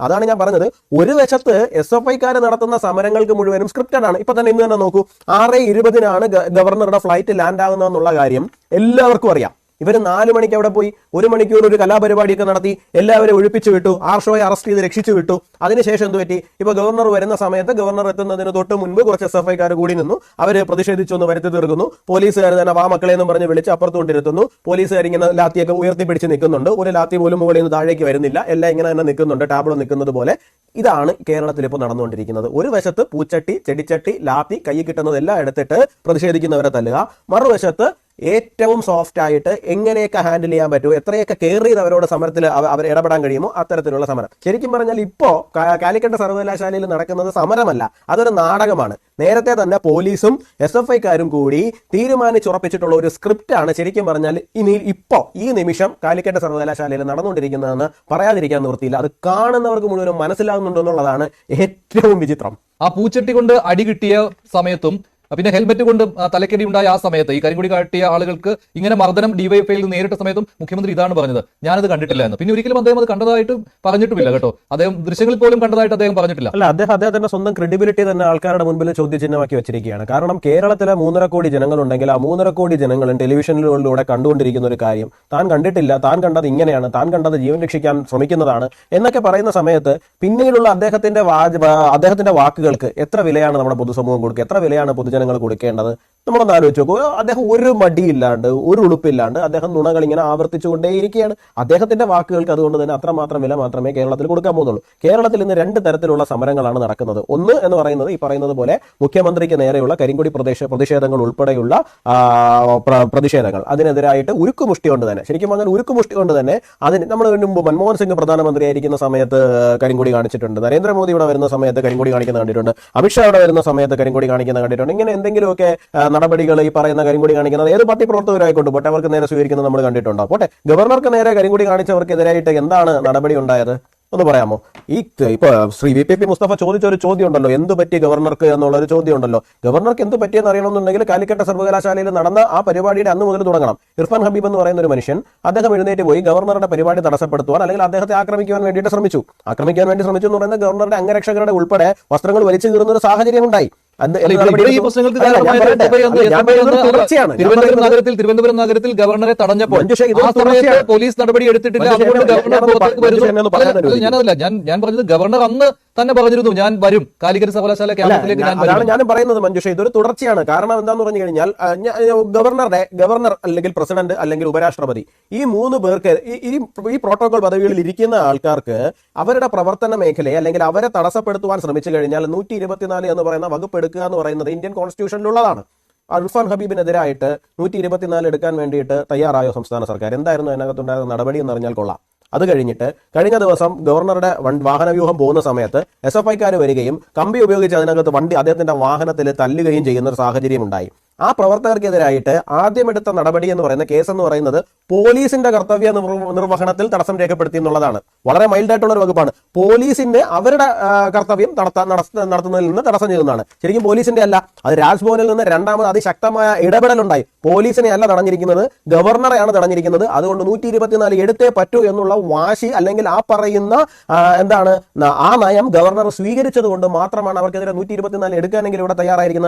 അതാണ് ഞാൻ പറഞ്ഞത്. ഒരു വശത്ത് എസ് എഫ് ഐക്കാർ നടത്തുന്ന സമരങ്ങൾക്ക് മുഴുവനും സ്ക്രിപ്റ്റഡ് ആണ്. ഇപ്പൊ തന്നെ ഇന്ന് തന്നെ നോക്കൂ. ആറ് ഇരുപതിനാണ് ഗവർണറുടെ ഫ്ലൈറ്റ് ലാൻഡ് ആകുന്നതെന്നുള്ള കാര്യം എല്ലാവർക്കും അറിയാം. ഇവർ നാല് മണിക്ക് അവിടെ പോയി ഒരു മണിക്കൂർ ഒരു കലാപരിപാടിയൊക്കെ നടത്തി എല്ലാവരും ഒഴിപ്പിച്ചു വിട്ടു ആർഷോയെ അറസ്റ്റ് ചെയ്ത് രക്ഷിച്ചു വിട്ടു. അതിനുശേഷം എന്ത് പറ്റി? ഇപ്പൊ ഗവർണർ വരുന്ന സമയത്ത് ഗവർണർ എത്തുന്നതിന് തൊട്ട് മുൻപ് കുറച്ച് എസ് എഫ് ഐക്കാർ കൂടി നിന്നു. അവർ പ്രതിഷേധിച്ചു ഒന്ന് വരുത്തി തീർക്കുന്നു. പോലീസുകാർ തന്നെ വാ മക്കളെ എന്നും പറഞ്ഞ് വിളിച്ച് അപ്പുറത്ത് കൊണ്ടിരുത്തുന്നു. പോലീസുകാർ ഇങ്ങനെ ലാത്തിയൊക്കെ ഉയർത്തിപ്പിടിച്ച് നിൽക്കുന്നുണ്ട്. ഒരു ലാത്തി പോലും മുകളിൽ നിന്ന് താഴേക്ക് വരുന്നില്ല. എല്ലാം ഇങ്ങനെ തന്നെ നിൽക്കുന്നുണ്ട്. ടാബ്ലോ നിൽക്കുന്നത് പോലെ. ഇതാണ് കേരളത്തിൽ ഇപ്പോൾ നടന്നുകൊണ്ടിരിക്കുന്നത്. ഒരു വശത്ത് പൂച്ചട്ടി ചെടിച്ചട്ടി ലാത്തി കൈ കിട്ടുന്നതെല്ലാം എടുത്തിട്ട് പ്രതിഷേധിക്കുന്നവരെ തല്ലുക. മറുവശത്ത് ഏറ്റവും സോഫ്റ്റ് ആയിട്ട് എങ്ങനെയൊക്കെ ഹാൻഡിൽ ചെയ്യാൻ പറ്റുമോ എത്രയൊക്കെ കെയർ ചെയ്ത് അവരോട് സമരത്തിൽ അവർ ഇടപെടാൻ കഴിയുമോ അത്തരത്തിലുള്ള സമരം. ശരിക്കും പറഞ്ഞാൽ ഇപ്പോ കാലിക്കട്ട് സർവകലാശാലയിൽ നടക്കുന്നത് സമരമല്ല അതൊരു നാടകമാണ്. നേരത്തെ തന്നെ പോലീസും എസ് എഫ് ഐക്കാരും കൂടി തീരുമാനിച്ചുറപ്പിച്ചിട്ടുള്ള ഒരു സ്ക്രിപ്റ്റ് ആണ് ശരിക്കും പറഞ്ഞാൽ ഇനി ഇപ്പോ ഈ നിമിഷം കാലിക്കറ്റ് സർവകലാശാലയിൽ നടന്നുകൊണ്ടിരിക്കുന്നതെന്ന് പറയാതിരിക്കാൻ നിവൃത്തിയില്ല. അത് കാണുന്നവർക്ക് മുഴുവനും മനസ്സിലാകുന്നുണ്ടോ എന്നുള്ളതാണ് ഏറ്റവും വിചിത്രം. ആ പൂച്ചട്ടി കൊണ്ട് അടി കിട്ടിയ സമയത്തും പിന്നെ ഹെൽമെറ്റ് കൊണ്ട് തലക്കടി ഉണ്ടായ ആ സമയത്ത് ഈ കരിങ്കുടി കാട്ടിയ ആളുകൾക്ക് ഇങ്ങനെ മർദ്ദനം ഡിവൈഎഫ്ഐയിൽ നേരിട്ട സമയത്തും മുഖ്യമന്ത്രി ഇതാണ് പറഞ്ഞത്. ഞാനത് കണ്ടിട്ടില്ല എന്ന്. പിന്നെ ഒരിക്കലും അദ്ദേഹം അത് കണ്ടതായിട്ട് പറഞ്ഞിട്ടുമില്ല കേട്ടോ. അദ്ദേഹം ദൃശ്യങ്ങളിൽ പോലും കണ്ടതായിട്ട് അദ്ദേഹം പറഞ്ഞിട്ടില്ല. അല്ല അദ്ദേഹം തന്നെ സ്വന്തം ക്രെഡിബിലിറ്റി തന്നെ ആൾക്കാരുടെ മുൻപിൽ ചോദ്യചിഹ്നമാക്കി വെച്ചിരിക്കുകയാണ്. കാരണം കേരളത്തിലെ മൂന്നര കോടി ജനങ്ങളുണ്ടെങ്കിൽ ആ മൂന്നര കോടി ജനങ്ങളും ടെലിവിഷനിലൂടെ കണ്ടുകൊണ്ടിരിക്കുന്ന ഒരു കാര്യം താൻ കണ്ടിട്ടില്ല താൻ കണ്ടത് ഇങ്ങനെയാണ് താൻ കണ്ടത് ജീവൻ രക്ഷിക്കാൻ ശ്രമിക്കുന്നതാണ് എന്നൊക്കെ പറയുന്ന സമയത്ത് പിന്നീടുള്ള അദ്ദേഹത്തിന്റെ അദ്ദേഹത്തിന്റെ വാക്കുകൾക്ക് എത്ര വിലയാണ് നമ്മുടെ പൊതുസമൂഹം കൊടുക്കുക? എത്ര വിലയാണ് പൊതുജനങ്ങൾ കൊടുക്കേണ്ടത് നമ്മളൊന്ന് ആലോചിച്ച് നോക്കൂ. അദ്ദേഹം ഒരു മടിയില്ലാണ്ട് ഒരു ഉളുപ്പില്ലാണ്ട് അദ്ദേഹം നുണകൾ ഇങ്ങനെ ആവർത്തിച്ചുകൊണ്ടേയിരിക്കുകയാണ്. അദ്ദേഹത്തിന്റെ വാക്കുകൾക്ക് അതുകൊണ്ട് തന്നെ അത്രമാത്രം വില മാത്രമേ കേരളത്തിൽ കൊടുക്കാൻ പോകുന്നുള്ളൂ. കേരളത്തിൽ ഇന്ന് രണ്ട് തരത്തിലുള്ള സമരങ്ങളാണ് നടക്കുന്നത്. ഒന്ന് എന്ന് പറയുന്നത് ഈ പറയുന്നത് പോലെ മുഖ്യമന്ത്രിക്ക് നേരെയുള്ള കരിങ്കുടി പ്രദേശ പ്രതിഷേധങ്ങൾ ഉൾപ്പെടെയുള്ള പ്രതിഷേധങ്ങൾ. അതിനെതിരായിട്ട് ഉരുക്കുമുഷ്ടി കൊണ്ട് തന്നെ ശരിക്കും പറഞ്ഞാൽ ഉരുക്കുമുഷ്ടി കൊണ്ട് തന്നെ അതിന് നമ്മൾ മുമ്പ് മൻമോഹൻ സിംഗ് പ്രധാനമന്ത്രിയായിരിക്കുന്ന സമയത്ത് കരിങ്കുടി കാണിച്ചിട്ടുണ്ട്. നരേന്ദ്രമോദി ഇവിടെ വരുന്ന സമയത്ത് കരിങ്കുടി കാണിക്കുന്ന കണ്ടിട്ടുണ്ട്. അമിത്ഷാ ഇവിടെ വരുന്ന സമയത്ത് കരിങ്കുടി കാണിക്കുന്ന കണ്ടിട്ടുണ്ട്. ഇങ്ങനെ എന്തെങ്കിലുമൊക്കെ നടപടികൾ ഈ പറയുന്ന കരിങ്കൊടി കാണിക്കുന്നത് ഏത് പാർട്ടി പ്രവർത്തകരായിക്കൊണ്ട്? പോട്ടെ അവർക്ക് നേരെ സ്വീകരിക്കുന്നത് നമ്മൾ കണ്ടിട്ടുണ്ടോ? പോട്ടെ ഗവർണർക്ക് നേരെ കരിങ്കൊടി കാണിച്ചവർക്കെതിരായിട്ട് എന്താണ് നടപടി ഉണ്ടായത്? ഒന്ന് പറയാമോ? ഈ ഇപ്പൊ Shri V P P Mustafa ചോദിച്ച ഒരു ചോദ്യം ഉണ്ടല്ലോ എന്ത് പറ്റി ഗവർണർക്ക് എന്നുള്ള ഒരു ചോദ്യം ഉണ്ടല്ലോ ഗവർണർക്ക് എന്ത് പറ്റിയെന്ന് അറിയണമെന്നുണ്ടെങ്കിൽ കാലിക്കട്ട സർവകലാശാലയിൽ നടന്ന ആ പരിപാടിയുടെ അന്ന് മുതൽ തുടങ്ങണം. ഇർഫാൻ ഹബീബ് എന്ന് പറയുന്ന ഒരു മനുഷ്യൻ അദ്ദേഹം എഴുന്നേറ്റ് പോയി ഗവർണറുടെ പരിപാടി തടസ്സപ്പെടുത്തുവാൻ അല്ലെങ്കിൽ അദ്ദേഹത്തെ ആക്രമിക്കുവാൻ വേണ്ടിയിട്ട് ശ്രമിച്ചു. ആക്രമിക്കാൻ വേണ്ടി ശ്രമിച്ചു എന്ന് പറയുന്ന ഗവർണറുടെ അംഗരക്ഷകരുടെ ഉൾപ്പെടെ വസ്ത്രങ്ങൾ വലിച്ചു കീറുന്ന ഒരു സാഹചര്യം ഉണ്ടായി. തിരുവനന്തപുരം നഗരത്തിൽ തിരുവനന്തപുരം നഗരത്തിൽ ഗവർണറെ തടഞ്ഞപ്പോൾ ആ സമയത്ത് പോലീസ് നടപടി എടുത്തിട്ടില്ല. അതുകൊണ്ട് ഗവർണർ ഞാനൊന്ന് പുറത്തേക്ക് പ- വരുന്നു. അല്ല, ഞാനതല്ല ഞാൻ ഞാൻ പറഞ്ഞത് ഗവർണർ അന്ന് തന്നെ പറഞ്ഞിരുന്നു ഞാൻ വരും. കാലിക്കറ്റ് സർവകലാശാല ക്യാമ്പസിലേക്ക് ഞാൻ ഞാൻ- അതാണ് ഞാനും പറയുന്നത് മഞ്ജുഷ ഇതൊരു തുടർച്ചയാണ്. കാരണം എന്താന്ന് പറഞ്ഞു കഴിഞ്ഞാൽ ഗവർണറുടെ ഗവർണർ അല്ലെങ്കിൽ പ്രസിഡന്റ് അല്ലെങ്കിൽ ഉപരാഷ്ട്രപതി ഈ മൂന്ന് പേർക്ക് ഈ- ഈ ഈ പ്രോട്ടോകോൾ പദവികളിൽ ഇരിക്കുന്ന ആൾക്കാർക്ക് അവരുടെ പ്രവർത്തന മേഖലയെ അല്ലെങ്കിൽ അവരെ തടസ്സപ്പെടുത്തുവാൻ ശ്രമിച്ചു കഴിഞ്ഞാൽ നൂറ്റി ഇരുപത്തിനാല് എന്ന് പറയുന്ന വകുപ്പ് എടുക്കുക എന്ന് പറയുന്നത് ഇന്ത്യൻ കോൺസ്റ്റിറ്റ്യൂഷനിലുള്ളതാണ്. അൽഫാൻ ഹബീബിനെതിരായിട്ട് നൂറ്റി ഇരുപത്തിനാല് എടുക്കാൻ വേണ്ടിയിട്ട് തയ്യാറായോ സംസ്ഥാന സർക്കാർ? എന്തായിരുന്നു അതിനകത്തുണ്ടായിരുന്ന നടപടി എന്ന് അറിഞ്ഞാൽ കൊള്ളാം. അത് കഴിഞ്ഞിട്ട് കഴിഞ്ഞ ദിവസം ഗവർണറുടെ വാഹനവ്യൂഹം പോകുന്ന സമയത്ത് എസ് എഫ് ഐക്കാർ വരികയും കമ്പി ഉപയോഗിച്ച് അതിനകത്ത് വണ്ടി അദ്ദേഹത്തിന്റെ വാഹനത്തിൽ തല്ലുകയും ചെയ്യുന്ന ഒരു സാഹചര്യം ഉണ്ടായി ആ പ്രവർത്തകർക്കെതിരായിട്ട് ആദ്യം എടുത്ത നടപടി എന്ന് പറയുന്ന കേസ് എന്ന് പറയുന്നത് പോലീസിന്റെ കർത്തവ്യ നിർവഹണത്തിൽ തടസ്സം രേഖപ്പെടുത്തി എന്നുള്ളതാണ്. വളരെ മൈൽഡ് ആയിട്ടുള്ള ഒരു വകുപ്പാണ്. പോലീസിന്റെ അവരുടെ കർത്തവ്യം നടത്തുന്നതിൽ നിന്ന് തടസ്സം ചെയ്യുന്നതാണ് ശരിക്കും പോലീസിന്റെ അല്ല അത് രാജ്ഭവനിൽ നിന്ന് രണ്ടാമത് അതിശക്തമായ ഇടപെടലുണ്ടായി. പോലീസിനെ അല്ല തടഞ്ഞിരിക്കുന്നത് ഗവർണറെയാണ് തടഞ്ഞിരിക്കുന്നത്. അതുകൊണ്ട് നൂറ്റി ഇരുപത്തിനാല് എടുത്തേ പറ്റൂ എന്നുള്ള വാശി അല്ലെങ്കിൽ ആ പറയുന്ന എന്താണ് ആ നയം ഗവർണർ സ്വീകരിച്ചത് കൊണ്ട് മാത്രമാണ് അവർക്കെതിരെ നൂറ്റി ഇരുപത്തിനാല് എടുക്കാനെങ്കിലും ഇവിടെ തയ്യാറായിരിക്കുന്നത്.